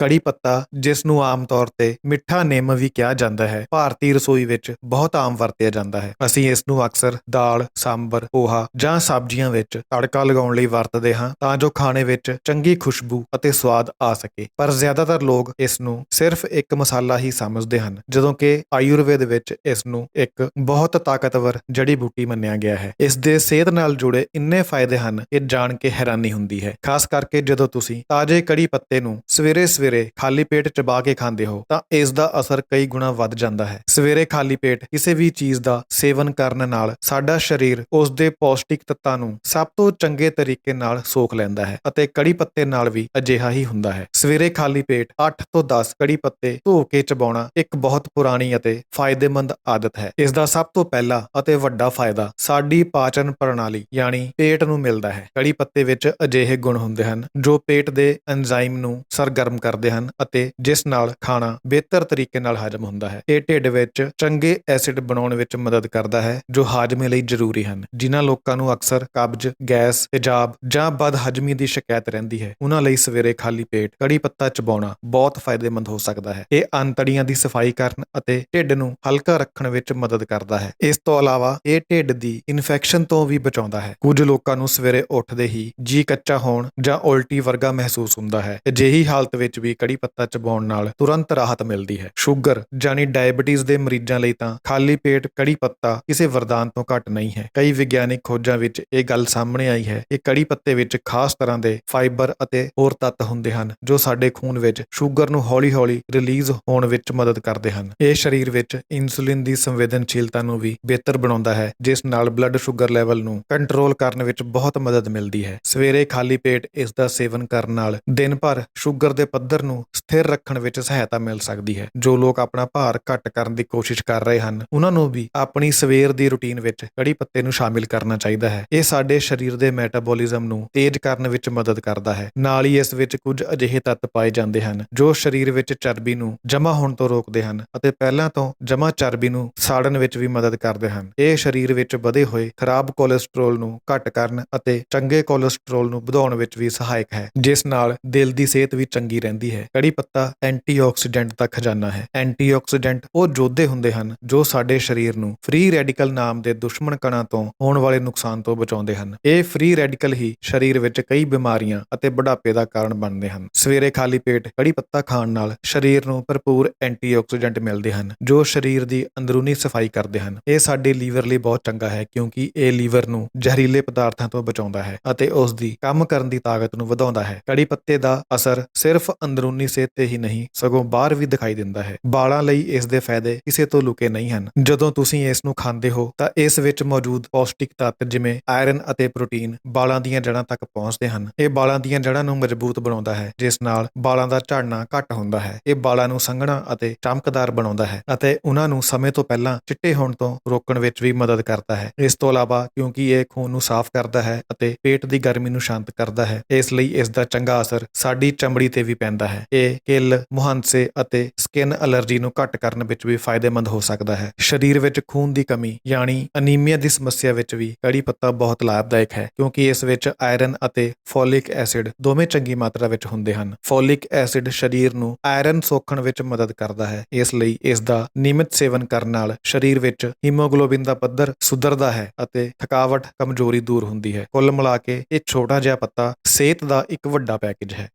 ਕੜੀ ਪੱਤਾ ਜਿਸ ਨੂੰ ਆਮ ਤੌਰ ਤੇ ਮਿੱਠਾ ਨਿੰਮ ਵੀ ਕਿਹਾ ਜਾਂਦਾ ਹੈ, ਭਾਰਤੀ ਰਸੋਈ ਵਿੱਚ ਬਹੁਤ ਆਮ ਵਰਤਿਆ ਜਾਂਦਾ ਹੈ। ਅਸੀਂ ਇਸ ਨੂੰ ਅਕਸਰ ਦਾਲ, ਸਾਂਬਰ, ਪੋਹਾ ਜਾਂ ਸਬਜ਼ੀਆਂ ਵਿੱਚ ਤੜਕਾ ਲਗਾਉਣ ਲਈ ਵਰਤਦੇ ਹਾਂ ਤਾਂ ਜੋ ਖਾਣੇ ਵਿੱਚ ਚੰਗੀ ਖੁਸ਼ਬੂ ਅਤੇ ਸਵਾਦ ਆ ਸਕੇ। ਪਰ ਜ਼ਿਆਦਾਤਰ ਲੋਕ ਇਸ ਨੂੰ ਸਿਰਫ ਇੱਕ ਮਸਾਲਾ ਹੀ ਸਮਝਦੇ ਹਨ, ਜਦੋਂ ਕਿ ਆਯੁਰਵੇਦ ਵਿੱਚ ਇਸ ਨੂੰ ਇੱਕ ਬਹੁਤ ਤਾਕਤਵਰ ਜੜੀ ਬੂਟੀ ਮੰਨਿਆ ਗਿਆ ਹੈ। ਇਸ ਦੇ ਸਿਹਤ ਨਾਲ ਜੁੜੇ ਇੰਨੇ ਫਾਇਦੇ ਹਨ ਕਿ ਜਾਣ ਕੇ ਹੈਰਾਨੀ ਹੁੰਦੀ ਹੈ। ਖਾਸ ਕਰਕੇ ਜਦੋਂ ਤੁਸੀਂ ਤਾਜ਼ੇ ਕੜੀ ਪੱਤੇ ਨੂੰ ਸਵੇਰੇ ਸਵੇਰੇ ਖਾਲੀ ਪੇਟ ਚਬਾ ਕੇ ਖਾਂਦੇ ਹੋ, ਤਾਂ ਇਸ ਦਾ ਅਸਰ ਕਈ ਗੁਣਾ ਵੱਧ ਜਾਂਦਾ ਹੈ। ਸਵੇਰੇ ਖਾਲੀ ਪੇਟ ਕਿਸੇ ਵੀ ਚੀਜ਼ ਦਾ ਸੇਵਨ ਕਰਨ ਨਾਲ ਸਾਡਾ ਸਰੀਰ ਉਸ ਦੇ ਪੌਸ਼ਟਿਕ ਤੱਤਾਂ ਨੂੰ ਸਭ ਤੋਂ ਚੰਗੇ ਤਰੀਕੇ ਨਾਲ ਸੋਖ ਲੈਂਦਾ ਹੈ ਅਤੇ ਕੜੀ ਪੱਤੇ ਨਾਲ ਵੀ ਅਜਿਹਾ ਹੀ ਹੁੰਦਾ ਹੈ। ਸਵੇਰੇ ਖਾਲੀ ਪੇਟ 8 ਤੋਂ 10 ਕੜੀ ਪੱਤੇ ਧੋ ਕੇ ਚਬਾਉਣਾ ਇੱਕ ਬਹੁਤ ਪੁਰਾਣੀ ਅਤੇ ਫਾਇਦੇਮੰਦ ਆਦਤ ਹੈ। ਇਸ ਦਾ ਸਭ ਤੋਂ ਪਹਿਲਾ ਅਤੇ ਵੱਡਾ ਫਾਇਦਾ ਸਾਡੀ ਪਾਚਨ ਪ੍ਰਣਾਲੀ ਯਾਨੀ ਪੇਟ ਨੂੰ ਮਿਲਦਾ ਹੈ। ਕੜੀ ਪੱਤੇ ਵਿੱਚ ਅਜਿਹੇ ਗੁਣ ਹੁੰਦੇ ਹਨ ਜੋ ਪੇਟ ਦੇ ਐਂਜ਼ਾਈਮ ਨੂੰ ਸਰਗਰਮ ਕਰਦੇ ਹਨ ਅਤੇ ਜਿਸ ਨਾਲ ਖਾਣਾ ਬਿਹਤਰ ਤਰੀਕੇ ਨਾਲ ਹਜਮ ਹੁੰਦਾ ਹੈ। ਇਹ ਢਿੱਡ ਵਿੱਚ ਚੰਗੇ ਐਸਿਡ ਬਣਾਉਣ ਵਿੱਚ ਮਦਦ ਕਰਦਾ ਹੈ, ਜੋ ਹਾਜ਼ਮੇ ਲਈ ਜ਼ਰੂਰੀ ਹਨ, ਜਿਨ੍ਹਾਂ ਲੋਕਾਂ ਨੂੰ ਅਕਸਰ ਕਬਜ਼, ਗੈਸ, ਤੇਜ਼ਾਬ ਜਾਂ ਬਦਹਜਮੀ ਦੀ ਸ਼ਿਕਾਇਤ ਰਹਿੰਦੀ ਹੈ। ਉਹਨਾਂ ਲਈ ਸਵੇਰੇ ਖਾਲੀ ਪੇਟ ਕੜੀ ਪੱਤਾ ਚਬਾਉਣਾ ਬਹੁਤ ਫਾਇਦੇਮੰਦ ਹੋ ਸਕਦਾ ਹੈ। ਇਹ ਅੰਤੜੀਆਂ ਦੀ ਸਫ਼ਾਈ ਕਰਨ ਅਤੇ ਢਿੱਡ ਨੂੰ ਹਲਕਾ ਰੱਖਣ ਵਿੱਚ ਮਦਦ ਕਰਦਾ ਹੈ। ਇਸ ਤੋਂ ਇਲਾਵਾ ਇਹ ਢਿੱਡ ਦੀ ਇਨਫੈਕਸ਼ਨ ਤੋਂ ਵੀ ਬਚਾਉਂਦਾ ਹੈ। ਕੁਝ ਲੋਕਾਂ ਨੂੰ ਸਵੇਰੇ ਉੱਠਦੇ ਹੀ ਜੀ ਕੱਚਾ ਹੋਣ ਜਾਂ ਉਲਟੀ ਵਰਗਾ ਮਹਿਸੂਸ ਹੁੰਦਾ ਹੈ। ਅਜਿਹੀ ਹਾਲਤ ਵਿੱਚ ਵੀ ਕੜੀ ਪੱਤਾ ਚਬਾਉਣ ਨਾਲ ਤੁਰੰਤ ਰਾਹਤ ਮਿਲਦੀ ਹੈ। ਸ਼ੂਗਰ ਜਾਨੀ ਡਾਇਬੀਟੀਜ਼ ਦੇ ਮਰੀਜ਼ਾਂ ਲਈ ਤਾਂ ਖਾਲੀ ਪੇਟ ਕੜੀ ਪੱਤਾ ਕਿਸੇ ਵਰਦਾਨ ਤੋਂ ਘੱਟ ਨਹੀਂ ਹੈ। ਕਈ ਵਿਗਿਆਨਿਕ ਖੋਜਾਂ ਵਿੱਚ ਇਹ ਗੱਲ ਸਾਹਮਣੇ ਆਈ ਹੈ ਕਿ ਕੜੀ ਪੱਤੇ ਵਿੱਚ ਖਾਸ ਤਰ੍ਹਾਂ ਦੇ ਫਾਈਬਰ ਅਤੇ ਹੋਰ ਤੱਤ ਹੁੰਦੇ ਹਨ, ਜੋ ਸਾਡੇ ਖੂਨ ਵਿੱਚ ਸ਼ੂਗਰ ਨੂੰ ਹੌਲੀ-ਹੌਲੀ ਰਿਲੀਜ਼ ਹੋਣ ਵਿੱਚ ਮਦਦ ਕਰਦੇ ਹਨ। ਇਹ ਸਰੀਰ ਵਿੱਚ ਇਨਸੂਲਿਨ ਦੀ ਸੰਵੇਦਨਸ਼ੀਲਤਾ ਨੂੰ ਵੀ ਬਿਹਤਰ ਬਣਾਉਂਦਾ ਹੈ, ਜਿਸ ਨਾਲ ਬਲੱਡ ਸ਼ੂਗਰ ਲੈਵਲ ਨੂੰ ਕੰਟਰੋਲ ਕਰਨ ਵਿੱਚ ਬਹੁਤ ਮਦਦ ਮਿਲਦੀ ਹੈ। ਸਵੇਰੇ ਖਾਲੀ ਪੇਟ ਇਸ ਦਾ ਸੇਵਨ ਕਰਨ ਨਾਲ ਦਿਨ ਭਰ ਸ਼ੂਗਰ ਦੇ ਪੱਧਰ ਨੂੰ ਸਥਿਰ ਰੱਖਣ ਵਿੱਚ ਸਹਾਇਤਾ ਮਿਲ ਸਕਦੀ ਹੈ। ਜੋ ਲੋਕ ਆਪਣਾ ਭਾਰ ਘੱਟ ਕਰਨ ਦੀ ਕੋਸ਼ਿਸ਼ ਕਰ ਰਹੇ ਹਨ, ਉਹਨਾਂ ਨੂੰ ਵੀ ਆਪਣੀ ਸਵੇਰ ਦੀ ਰੁਟੀਨ ਵਿੱਚ ਕੜੀ ਪੱਤੇ ਨੂੰ ਸ਼ਾਮਿਲ ਕਰਨਾ ਚਾਹੀਦਾ ਹੈ। ਇਹ ਸਾਡੇ ਸਰੀਰ ਦੇ ਮੈਟਾਬੋਲਿਜ਼ਮ ਨੂੰ ਤੇਜ਼ ਕਰਨ ਵਿੱਚ ਮਦਦ ਕਰਦਾ ਹੈ। ਨਾਲ ਹੀ ਇਸ ਵਿੱਚ ਕੁਝ ਅਜਿਹੇ ਤੱਤ ਪਾਏ ਜਾਂਦੇ ਹਨ, ਜੋ ਸਰੀਰ ਵਿੱਚ ਚਰਬੀ ਨੂੰ ਜਮ੍ਹਾਂ ਹੋਣ ਤੋਂ ਰੋਕਦੇ ਹਨ ਅਤੇ ਪਹਿਲਾਂ ਤੋਂ ਜਮ੍ਹਾਂ ਚਰਬੀ ਨੂੰ ਸਾੜਨ ਵਿੱਚ ਵੀ ਮਦਦ ਕਰਦੇ ਹਨ। ਇਹ ਸਰੀਰ ਵਿੱਚ ਵਧੇ ਹੋਏ ਖਰਾਬ ਕੋਲੇਸਟ੍ਰੋਲ ਨੂੰ ਘੱਟ ਕਰਨ ਅਤੇ ਚੰਗੇ ਕੋਲੇਸਟ੍ਰੋਲ ਨੂੰ ਵਧਾਉਣ ਵਿੱਚ ਵੀ ਸਹਾਇਕ ਹੈ, ਜਿਸ ਨਾਲ ਦਿਲ ਦੀ ਸਿਹਤ ਵੀ ਚੰਗੀ ਰਹਿੰਦੀ ਹੈ। ਕੜੀ ਪੱਤਾ ਐਂਟੀਆਕਸੀਡੈਂਟ ਦਾ ਖਜ਼ਾਨਾ ਹੈ। ਐਂਟੀਆਕਸੀਡੈਂਟ ਉਹ ਯੋਧੇ ਹੁੰਦੇ ਹਨ ਜੋ ਸਾਡੇ ਸਰੀਰ ਨੂੰ ਫ੍ਰੀ ਰੈਡੀਕਲ ਨਾਮ ਦੇ ਦੁਸ਼ਮਣ ਕਣਾਂ ਤੋਂ ਹੋਣ ਵਾਲੇ ਨੁਕਸਾਨ ਤੋਂ ਬਚਾਉਂਦੇ ਹਨ। ਇਹ ਫ੍ਰੀ ਰੈਡੀਕਲ ਹੀ ਸਰੀਰ ਵਿੱਚ ਕਈ ਬਿਮਾਰੀਆਂ ਅਤੇ ਬੁਢਾਪੇ ਦਾ ਕਾਰਨ ਬਣਦੇ ਹਨ। ਸਵੇਰੇ ਖਾਲੀ ਪੇਟ ਕੜੀ ਪੱਤਾ ਖਾਣ ਨਾਲ ਸਰੀਰ ਨੂੰ ਭਰਪੂਰ ਐਂਟੀਆਕਸੀਡੈਂਟ ਮਿਲਦੇ ਹਨ ਜੋ ਸਰੀਰ ਦੀ ਅੰਦਰੂਨੀ ਸਫ਼ਾਈ ਕਰਦੇ ਹਨ। ਇਹ ਸਾਡੇ ਲੀਵਰ ਲਈ ਬਹੁਤ ਚੰਗਾ ਹੈ ਕਿਉਂਕਿ ਇਹ ਲੀਵਰ ਨੂੰ ਜ਼ਹਿਰੀਲੇ ਪਦਾਰਥਾਂ ਤੋਂ ਬਚਾਉਂਦਾ ਹੈ ਅਤੇ ਉਸ ਦੀ ਕੰਮ ਕਰਨ ਦੀ ਤਾਕਤ ਨੂੰ ਵਧਾਉਂਦਾ ਹੈ। ਕੜੀ ਪੱਤੇ ਦਾ ਅਸਰ ਸਿਰਫ ਅੰਦਰੂਨੀ ਸਿਹਤ ਤੇ ਹੀ ਨਹੀਂ, ਸਗੋਂ ਬਾਹਰ ਵੀ ਦਿਖਾਈ ਦਿੰਦਾ ਹੈ। ਬਾਲਾਂ ਲਈ ਇਸ ਦੇ ਫਾਇਦੇ ਕਿਸੇ ਤੋਂ ਲੁਕੇ ਨਹੀਂ ਹਨ। ਜਦੋਂ ਤੁਸੀਂ ਇਸ ਨੂੰ ਖਾਂਦੇ ਹੋ, ਤਾਂ ਇਸ ਵਿੱਚ ਮੌਜੂਦ ਪੌਸ਼ਟਿਕ ਤੱਤ ਜਿਵੇਂ ਆਇਰਨ ਅਤੇ ਪ੍ਰੋਟੀਨ ਵਾਲਾਂ ਦੀਆਂ ਜੜ੍ਹਾਂ ਤੱਕ ਪਹੁੰਚਦੇ ਹਨ। ਇਹ ਬਾਲਾਂ ਦੀਆਂ ਜੜ੍ਹਾਂ ਨੂੰ ਮਜ਼ਬੂਤ ਬਣਾਉਂਦਾ ਹੈ, ਜਿਸ ਨਾਲ ਬਾਲਾਂ ਦਾ ਝੜਨਾ ਘੱਟ ਹੁੰਦਾ ਹੈ। ਇਹ ਬਾਲਾਂ ਨੂੰ ਸੰਘਣਾ ਅਤੇ ਚਮਕਦਾਰ ਬਣਾਉਂਦਾ ਹੈ ਅਤੇ ਉਹਨਾਂ ਨੂੰ ਸਮੇਂ ਤੋਂ ਪਹਿਲਾਂ ਚਿੱਟੇ ਹੋਣ ਤੋਂ ਰੋਕਣ ਵਿੱਚ ਵੀ ਮਦਦ ਕਰਦਾ ਹੈ। ਇਸ ਤੋਂ ਇਲਾਵਾ ਕਿਉਂਕਿ ਇਹ ਖੂਨ ਨੂੰ ਸਾਫ਼ ਕਰਦਾ ਹੈ ਅਤੇ ਪੇਟ ਦੀ ਗਰਮੀ ਨੂੰ ਸ਼ਾਂਤ ਕਰਦਾ ਹੈ, ਇਸ ਲਈ ਇਸ ਦਾ ਚੰਗਾ ਅਸਰ ਸਾਡੀ ਚਮੜੀ ਤੇ ਵੀ ਪੈਂਦਾ ਹੈ। ਇਹ ਕਿੱਲ, ਮੁਹਾਂਸੇ ਅਤੇ ਸਕਿਨ ਅਲਰਜੀ ਨੂੰ ਘੱਟ ਕਰਨ ਵਿੱਚ ਵੀ ਫਾਇਦੇਮੰਦ ਹੋ ਸਕਦਾ ਹੈ। ਸਰੀਰ ਵਿੱਚ ਖੂਨ ਦੀ ਕਮੀ ਯਾਨੀ ਅਨੀਮੀਆ ਦੀ ਸਮੱਸਿਆ ਵਿੱਚ ਵੀ ਕੜੀ ਪੱਤਾ ਬਹੁਤ ਲਾਭਦਾਇਕ ਹੈ, ਕਿਉਂਕਿ ਇਸ ਵਿੱਚ ਆਇਰਨ ਅਤੇ ਫੋਲਿਕ ਐਸਿਡ ਦੋਵੇਂ ਚੰਗੀ ਮਾਤਰਾ ਵਿੱਚ ਹੁੰਦੇ ਹਨ। ਫੋਲਿਕ ਐਸਿਡ ਸਰੀਰ ਨੂੰ ਆਇਰਨ ਸੋਖਣ ਵਿੱਚ ਮਦਦ ਕਰਦਾ ਹੈ। ਇਸ ਲਈ ਇਸ ਦਾ ਨਿਯਮਿਤ ਸੇਵਨ ਕਰਨ ਨਾਲ ਸਰੀਰ ਵਿੱਚ ਹੀਮੋਗਲੋਬਿਨ ਦਾ ਪੱਧਰ ਸੁਧਰਦਾ ਹੈ ਅਤੇ ਥਕਾਵਟ ਕਮਜ਼ੋਰੀ ਦੂਰ ਹੁੰਦੀ ਹੈ। ਕੁੱਲ ਮਿਲਾ ਕੇ ਇਹ ਛੋਟਾ ਜਿਹਾ ਪੱਤਾ ਸਿਹਤ ਦਾ ਇੱਕ ਵੱਡਾ ਪੈਕੇਜ ਹੈ।